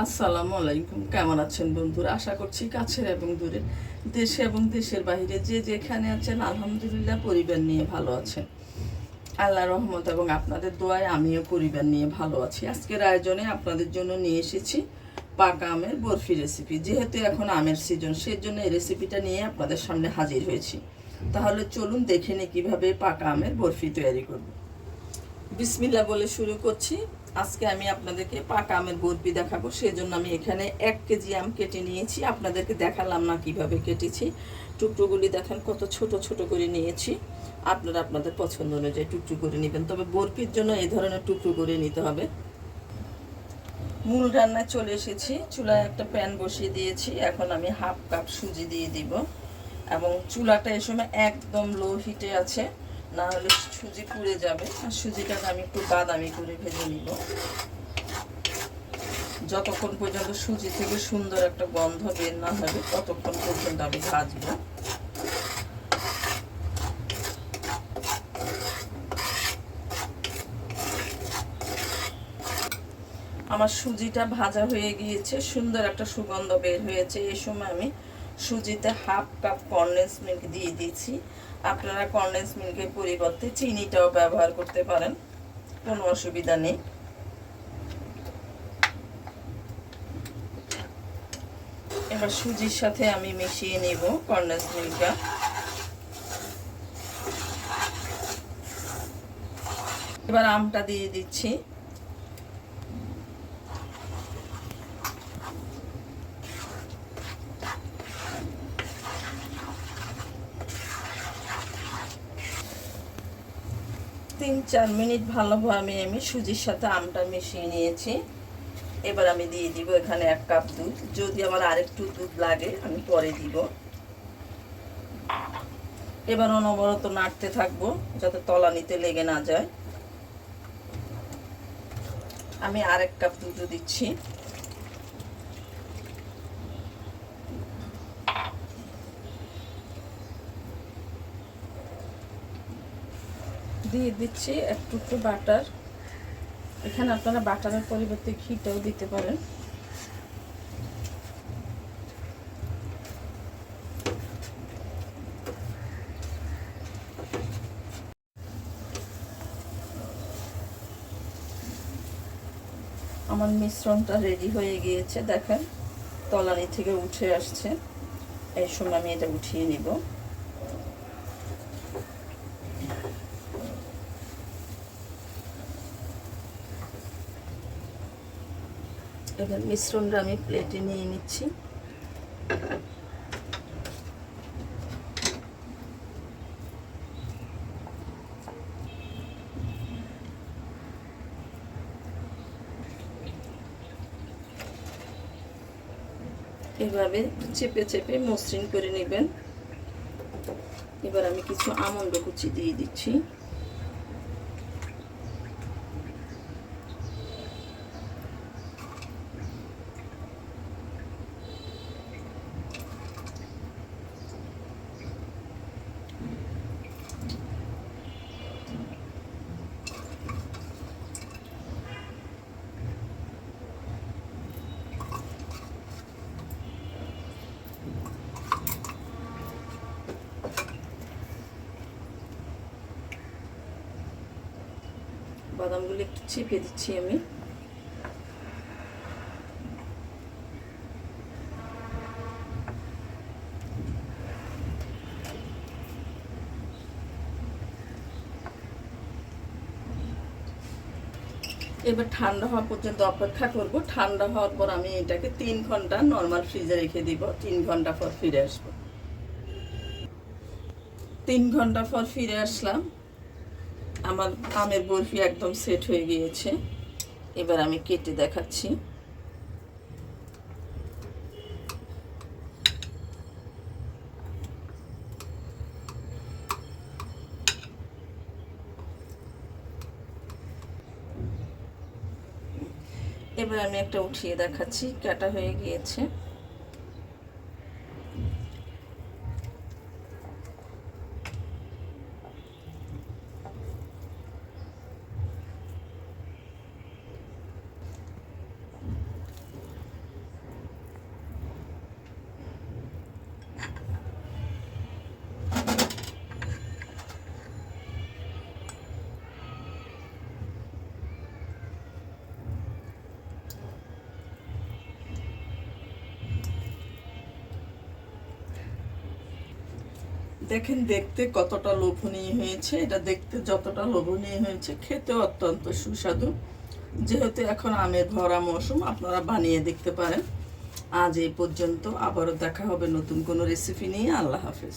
আসসালামু আলাইকুম। কেমন আছেন বন্ধুরা? আশা করছি কাছের এবং দূরের দেশে এবং দেশের বাইরে যে যেখানে আছেন, আলহামদুলিল্লাহ পরিবার নিয়ে ভালো আছেন। আল্লাহ রহমত এবং আপনাদের দোয়ায় আমিও পরিবার নিয়ে ভালো আছি। আজকের আয়োজনে আপনাদের জন্য নিয়ে এসেছি পাকা আমের বরফি রেসিপি যেহেতু এখন আমের সিজন সেই জন্য এই রেসিপিটা নিয়ে আপনাদের সামনে হাজির হয়েছি। তাহলে চলুন দেখে নিই কীভাবে পাকা আমের বরফি তৈরি করব। বিসমিল্লা বলে শুরু করছি। আজকে আমি আপনাদেরকে পাকা আমের বরফি দেখাবো সেই জন্য আমি এখানে এক কেজি আম কেটে নিয়েছি। আপনাদেরকে দেখালাম না কীভাবে কেটেছি। টুকরোগুলি দেখেন, কত ছোট ছোট করে নিয়েছি। আপনারা আপনাদের পছন্দ অনুযায়ী টুকরো করে নেবেন। তবে বরফির জন্য এই ধরনের টুকরো করে নিতে হবে। মূল রান্নায় চলে এসেছি। চুলায় একটা প্যান বসিয়ে দিয়েছি। এখন আমি হাফ কাপ সুজি দিয়ে দিব। এবং চুলাটা এ সময় একদম লো হিটে আছে। না হলে সুজি পুড়ে যাবে। আর সুজিটাকে আমি একটু বাদামি করে ভেজে নিব। যতক্ষণ পর্যন্ত সুজি থেকে সুন্দর একটা গন্ধ বের না হবে, ততক্ষণ পর্যন্ত আমি ভাজবো। আমার সুজিটা ভাজা হয়ে গিয়েছে, সুন্দর একটা সুগন্ধ বের হয়েছে। এই সময় আমি সুজিতে হাফ কাপ কনডেন্স মিল্ক দিয়ে দিয়েছি। আপনারা কনডেন্স মিল্কের পরিবর্তে চিনিটাও ব্যবহার করতে পারেন। কোনো অসুবিধা নেই। এবার সুজির সাথে আমি মিশিয়ে নেব কনডেন্স মিল্কটা এবার আমটা দিয়ে দিচ্ছি। তিন, চার মিনিট ভালোভাবে আমি সুজির সাথে আমটা মিশিয়ে নিয়েছি। এবার আমি দিয়ে দিব এখানে এক কাপ দুধ। যদি আমার আরেকটু দুধ লাগে, আমি পরে দিব। এবার অনবরত নাড়তে থাকব, যাতে তলানিতে লেগে না যায়। আমি আরেক কাপ দুধও দিচ্ছি। দিয়ে দিচ্ছি একটু একটু বাটার। এখানে আপনারা বাটারের পরিবর্তে ঘিটাও দিতে পারেন। আমার মিশ্রণটা রেডি হয়ে গিয়েছে। দেখেন, তলানি থেকে উঠে আসছে। এই সময় আমি এটা উঠিয়ে নিব। এবার মিশ্রণটা আমি প্লেটে নিয়ে নিচ্ছি। এভাবে চেপে চেপে মসৃণ করে নেবেন। এবার আমি কিছু আমন্ড কুচি দিয়ে দিচ্ছি। বাদামগুলো একটু চেপে দিচ্ছি আমি। এবার ঠান্ডা হওয়া পর্যন্ত অপেক্ষা করব। ঠান্ডা হওয়ার পর আমি এটাকে তিন ঘণ্টা নর্মাল ফ্রিজে রেখে দিব। তিন ঘণ্টা পর ফিরে আসব। তিন ঘণ্টা পর ফিরে আসলাম। আমার আমের বরফি একদম সেট হয়ে গিয়েছে। এবার আমি কেটে দেখাচ্ছি। এবার আমি একটা উঠিয়ে দেখাচ্ছি, কাটা হয়ে গিয়েছে। দেখেন, দেখতে কতটা লোভনীয় হয়েছে। এটা দেখতে যতটা লোভনীয় হয়েছে খেতে অত্যন্ত সুস্বাদু। যেহেতু এখন আমের ভরা মৌসুম, আপনারা বানিয়ে দেখতে পারেন। আজ এই পর্যন্ত আবারও দেখা হবে নতুন কোনো রেসিপি নিয়ে। আল্লাহ হাফেজ।